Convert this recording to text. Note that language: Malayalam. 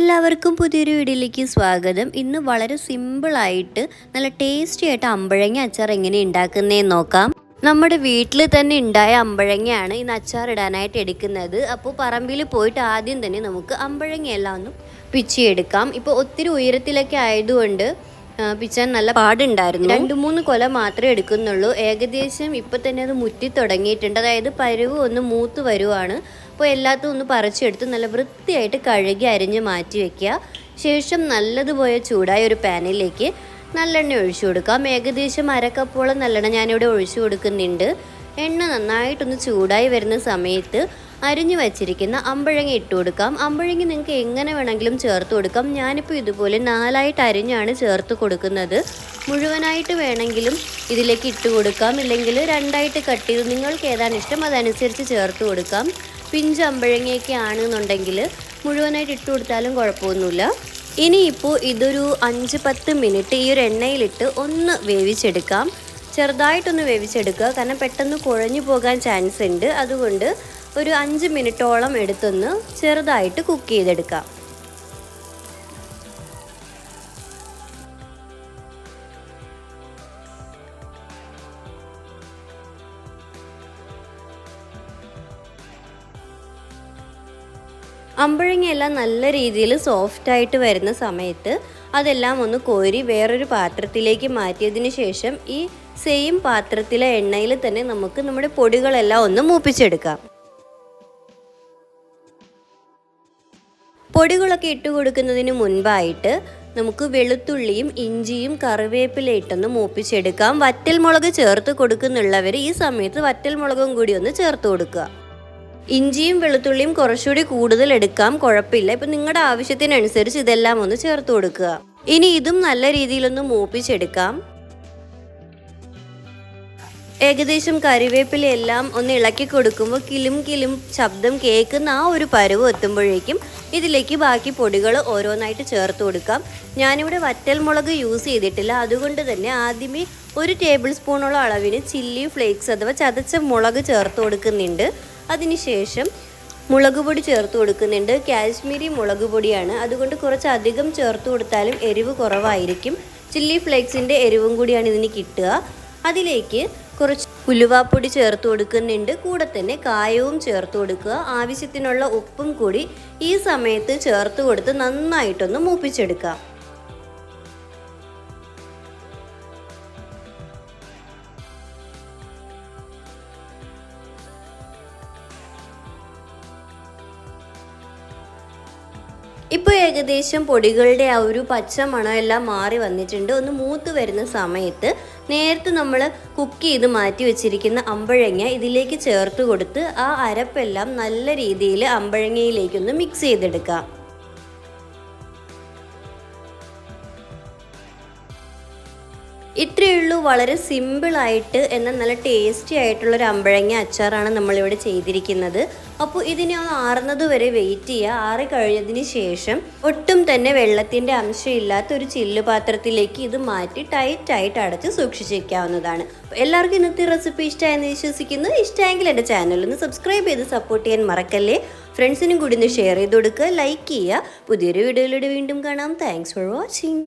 എല്ലാവർക്കും പുതിയൊരു വീഡിയോയിലേക്ക് സ്വാഗതം. ഇന്ന് വളരെ സിമ്പിളായിട്ട് നല്ല ടേസ്റ്റി ആയിട്ട് അമ്പഴങ്ങ അച്ചാർ എങ്ങനെ ഉണ്ടാക്കുന്നതെന്ന് നോക്കാം. നമ്മുടെ വീട്ടിൽ തന്നെ ഉണ്ടായ അമ്പഴങ്ങയാണ് ഇന്ന് അച്ചാർ ഇടാനായിട്ട് എടുക്കുന്നത്. അപ്പോൾ പറമ്പിൽ പോയിട്ട് ആദ്യം തന്നെ നമുക്ക് അമ്പഴങ്ങയെല്ലാം ഒന്ന് പിച്ചിയെടുക്കാം ഇപ്പോൾ ഒത്തിരി ഉയരത്തിലൊക്കെ ആയതുകൊണ്ട് പിച്ചാൻ നല്ല പാടുണ്ടായിരുന്നു. രണ്ട് മൂന്ന് കൊല മാത്രമേ എടുക്കുന്നുള്ളൂ. ഏകദേശം ഇപ്പൊ തന്നെ അത് മുറ്റി തുടങ്ങിയിട്ടുണ്ട്. അതായത് പരുവ് ഒന്ന് മൂത്ത് വരുവാണ്. അപ്പോൾ എല്ലാത്തും ഒന്ന് പറിച്ചെടുത്ത് നല്ല വൃത്തിയായിട്ട് കഴുകി അരിഞ്ഞ് മാറ്റി വെക്കുക. ശേഷം നല്ലതുപോലെ ചൂടായ ഒരു പാനിലേക്ക് നല്ലെണ്ണ ഒഴിച്ചു കൊടുക്കാം. ഏകദേശം അരക്കപ്പോളം നല്ലെണ്ണ ഞാനിവിടെ ഒഴിച്ചു കൊടുക്കുന്നുണ്ട്. എണ്ണ നന്നായിട്ടൊന്ന് ചൂടായി വരുന്ന സമയത്ത് അരിഞ്ഞു വച്ചിരിക്കുന്ന അമ്പഴങ്ങ ഇട്ട് കൊടുക്കാം. അമ്പഴങ്ങ നിങ്ങൾക്ക് എങ്ങനെ വേണമെങ്കിലും ചേർത്ത് കൊടുക്കാം. ഞാനിപ്പോൾ ഇതുപോലെ നാലായിട്ട് അരിഞ്ഞാണ് ചേർത്ത് കൊടുക്കുന്നത്. മുഴുവനായിട്ട് വേണമെങ്കിലും ഇതിലേക്ക് ഇട്ട് കൊടുക്കാം. ഇല്ലെങ്കിൽ രണ്ടായിട്ട് കട്ട് ചെയ്ത് നിങ്ങൾക്ക് ഏതാണ് ഇഷ്ടം അതനുസരിച്ച് ചേർത്ത് കൊടുക്കാം. പിഞ്ച് അമ്പഴങ്ങയൊക്കെ ആണെന്നുണ്ടെങ്കിൽ മുഴുവനായിട്ട് ഇട്ട് കൊടുത്താലും കുഴപ്പമൊന്നുമില്ല. ഇനിയിപ്പോൾ ഇതൊരു അഞ്ച് പത്ത് മിനിറ്റ് ഈ ഒരു എണ്ണയിലിട്ട് ഒന്ന് വേവിച്ചെടുക്കാം. ചെറുതായിട്ടൊന്ന് വേവിച്ചെടുക്കുക. കാരണം പെട്ടെന്ന് കുഴഞ്ഞു പോകാൻ ചാൻസ് ഉണ്ട്. അതുകൊണ്ട് ഒരു അഞ്ച് മിനിറ്റോളം എടുത്തൊന്ന് ചെറുതായിട്ട് കുക്ക് ചെയ്തെടുക്കാം. അമ്പഴങ്ങയെല്ലാം നല്ല രീതിയിൽ സോഫ്റ്റായിട്ട് വരുന്ന സമയത്ത് അതെല്ലാം ഒന്ന് കോരി വേറൊരു പാത്രത്തിലേക്ക് മാറ്റിയതിന് ശേഷം ഈ സെയിം പാത്രത്തിലെ എണ്ണയിൽ തന്നെ നമുക്ക് നമ്മുടെ പൊടികളെല്ലാം ഒന്ന് മൂപ്പിച്ചെടുക്കാം. പൊടികളൊക്കെ ഇട്ട് കൊടുക്കുന്നതിന് മുൻപായിട്ട് നമുക്ക് വെളുത്തുള്ളിയും ഇഞ്ചിയും കറിവേപ്പില ഇട്ടൊന്ന് മൂപ്പിച്ചെടുക്കാം. വറ്റൽമുളക് ചേർത്ത് കൊടുക്കുന്നുള്ളവർ ഈ സമയത്ത് വറ്റൽമുളകും കൂടി ഒന്ന് ചേർത്ത് കൊടുക്കുക. ഇഞ്ചിയും വെളുത്തുള്ളിയും കുറച്ചുകൂടി കൂടുതൽ എടുക്കാം കുഴപ്പമില്ല. ഇപ്പം നിങ്ങളുടെ ആവശ്യത്തിനനുസരിച്ച് ഇതെല്ലാം ഒന്ന് ചേർത്ത് കൊടുക്കുക. ഇനി ഇതും നല്ല രീതിയിലൊന്ന് മൂപ്പിച്ചെടുക്കാം. ഏകദേശം കറിവേപ്പില എല്ലാം ഒന്ന് ഇളക്കി കൊടുക്കുമ്പോൾ കിലും കിലും ശബ്ദം കേൾക്കുന്ന ആ ഒരു പരുവ് എത്തുമ്പോഴേക്കും ഇതിലേക്ക് ബാക്കി പൊടികൾ ഓരോന്നായിട്ട് ചേർത്ത് കൊടുക്കാം. ഞാനിവിടെ വറ്റൽ മുളക് യൂസ് ചെയ്തിട്ടില്ല. അതുകൊണ്ട് തന്നെ ആദ്യമേ ഒരു ടേബിൾ സ്പൂണോളം അളവിന് ചില്ലി ഫ്ലേക്സ് അഥവാ ചതച്ച മുളക് ചേർത്ത് കൊടുക്കുന്നുണ്ട്. അതിനുശേഷം മുളക് പൊടി ചേർത്ത് കൊടുക്കുന്നുണ്ട്. കാശ്മീരി മുളക് പൊടിയാണ് അതുകൊണ്ട് കുറച്ച് അധികം ചേർത്ത് കൊടുത്താലും എരിവ് കുറവായിരിക്കും. ചില്ലി ഫ്ലേക്സിന്റെ എരിവും കൂടിയാണ് ഇതിന് കിട്ടുക. അതിലേക്ക് കുറച്ച് ഉലുവാപ്പൊടി ചേർത്ത് കൊടുക്കുന്നുണ്ട്. കൂടെ തന്നെ കായവും ചേർത്ത് കൊടുക്കുക. ആവശ്യത്തിനുള്ള ഉപ്പും കൂടി ഈ സമയത്ത് ചേർത്ത് കൊടുത്ത് നന്നായിട്ടൊന്ന് മൂപ്പിച്ചെടുക്കാം. ഇപ്പോൾ ഏകദേശം പൊടികളുടെ ആ ഒരു പച്ച മണം എല്ലാം മാറി വന്നിട്ടുണ്ട്. ഒന്ന് മൂത്ത് വരുന്ന സമയത്ത് നേരത്തെ നമ്മൾ കുക്ക് ചെയ്ത് മാറ്റി വെച്ചിരിക്കുന്ന അമ്പഴങ്ങ ഇതിലേക്ക് ചേർത്ത് കൊടുത്ത് ആ അരപ്പെല്ലാം നല്ല രീതിയിൽ അമ്പഴങ്ങയിലേക്കൊന്ന് മിക്സ് ചെയ്തെടുക്കാം. ഇത്രയേ ഉള്ളൂ വളരെ സിമ്പിളായിട്ട് എന്നാൽ നല്ല ടേസ്റ്റി ആയിട്ടുള്ള ഒരു അമ്പഴങ്ങ അച്ചാറാണ് നമ്മളിവിടെ ചെയ്തിരിക്കുന്നത്. അപ്പോൾ ഇതിനെ ഒന്ന് ആറുന്നത് വരെ വെയിറ്റ് ചെയ്യുക. ആറി കഴിഞ്ഞതിന് ശേഷം ഒട്ടും തന്നെ വെള്ളത്തിന്റെ അംശം ഇല്ലാത്ത ഒരു ചില്ല് പാത്രത്തിലേക്ക് ഇത് മാറ്റി ടൈറ്റായിട്ട് അടച്ച് സൂക്ഷിച്ച് വയ്ക്കാവുന്നതാണ് എല്ലാവർക്കും ഇന്നത്തെ റെസിപ്പി ഇഷ്ടമായെന്ന് വിശ്വസിക്കുന്നു. ഇഷ്ടമായെങ്കിൽ എന്റെ ചാനലൊന്ന് സബ്സ്ക്രൈബ് ചെയ്ത് സപ്പോർട്ട് ചെയ്യാൻ മറക്കല്ലേ. ഫ്രണ്ട്സിനും കൂടി ഒന്ന് ഷെയർ ചെയ്ത് കൊടുക്കുക ലൈക്ക് ചെയ്യുക. പുതിയൊരു വീഡിയോയിലൂടെ വീണ്ടും കാണാം. Thanks for watching